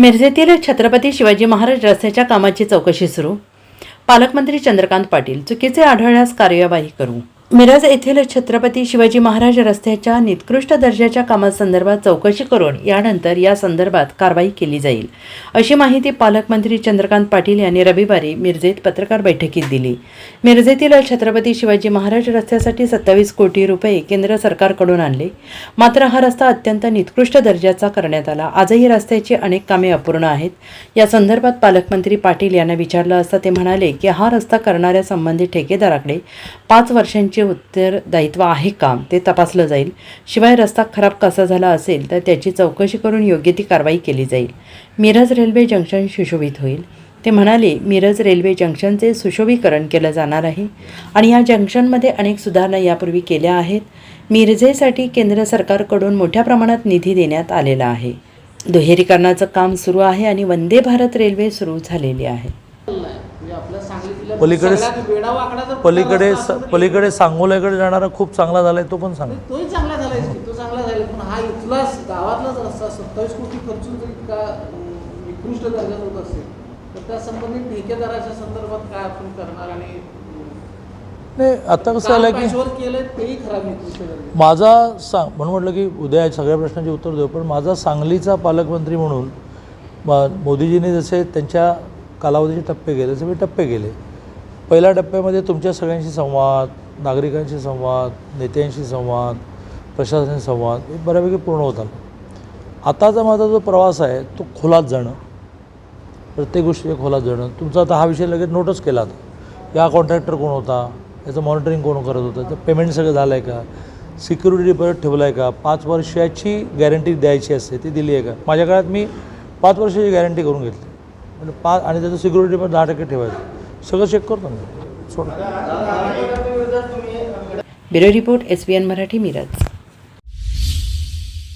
मिरजेतील छत्रपती शिवाजी महाराज रस्त्याच्या कामाची चौकशी सुरू. पालकमंत्री चंद्रकांत पाटील चुकीचे आढळल्यास कार्यवाही करू. मिरज येथील छत्रपती शिवाजी महाराज रस्त्याच्या निकृष्ट दर्जाच्या कामासंदर्भात चौकशी करून यानंतर या संदर्भात कारवाई केली जाईल. अशी माहिती पालकमंत्री चंद्रकांत पाटील यांनी रविवारी मिरजेत पत्रकार बैठकीत दिली. मिरजेतील छत्रपती शिवाजी महाराज रस्त्यासाठी सत्तावीस कोटी रुपये केंद्र सरकारकडून आणले. मात्र हा रस्ता अत्यंत निकृष्ट दर्जाचा करण्यात आला. आजही रस्त्याची अनेक कामे अपूर्ण आहेत. या संदर्भात पालकमंत्री पाटील यांना विचारलं असता ते म्हणाले की हा रस्ता करणाऱ्या संबंधित ठेकेदाराकडे पाच वर्षांची उत्तरदायित्व आहे का? ते तपासलं जाईल. शिवाय रस्ता खराब कसा झाला असेल तर त्याची चौकशी करून योग्य ती कारवाई केली जाईल. मिरज रेल्वे जंक्शन सुशोभित होईल. ते म्हणाले मिरज रेल्वे जंक्शनचे सुशोभीकरण केलं जाणार आहे आणि या जंक्शनमध्ये अनेक सुधारणा यापूर्वी केल्या आहेत. मिरजेसाठी केंद्र सरकारकडून मोठ्या प्रमाणात निधी देण्यात आलेला आहे. दुहेरीकरणाचं काम सुरू आहे आणि वंदे भारत रेल्वे सुरू झालेली आहे. पलीकडे पलीकडे पलीकडे सांगोल्याकडे जाणारा खूप चांगला झालाय तो पण सांग तोही चांगला झालाय तो चांगला झाला पण हा इथला गावातलाच रस्ता सत्तावीस कोटी खर्चून जर इतका अं, निकृष्ट होत असेल तर त्या संबंधित ठेकेदाराच्या संदर्भात काय आपण करणार आणि नाही आता कसं झालं की. माझा सांग म्हणून म्हटलं की उद्या सगळ्या प्रश्नांची उत्तर देऊ पण माझा सांगलीचा पालकमंत्री म्हणून मोदीजींनी जसे त्यांच्या कालावधीचे टप्पे गेले सगळे टप्पे गेले. पहिल्या टप्प्यामध्ये तुमच्या सगळ्यांशी संवाद नागरिकांशी संवाद नेत्यांशी संवाद प्रशासनाशी संवाद हे बऱ्यापैकी पूर्ण होत आलं आताचा माझा जो प्रवास आहे तो खोलात जाणं. प्रत्येक गोष्टीच्या खोलात जाणं. तुमचा आता हा विषय लगेच नोटच केला होता या कॉन्ट्रॅक्टर कोण होता? याचं मॉनिटरिंग कोण करत होतं? त्याचं पेमेंट सगळं झालं आहे का? सिक्युरिटी परत ठेवलं आहे का? पाच वर्षाची गॅरंटी द्यायची असते ती दिली आहे का? माझ्या काळात मी पाच वर्षाची गॅरंटी करून घेतली. म्हणजे पाच आणि त्याचं सिक्युरिटी पण दहा टक्के ठेवायचं. सगळं चेक करतो मी. सोड. Bureau report S B N Marathi Miraj.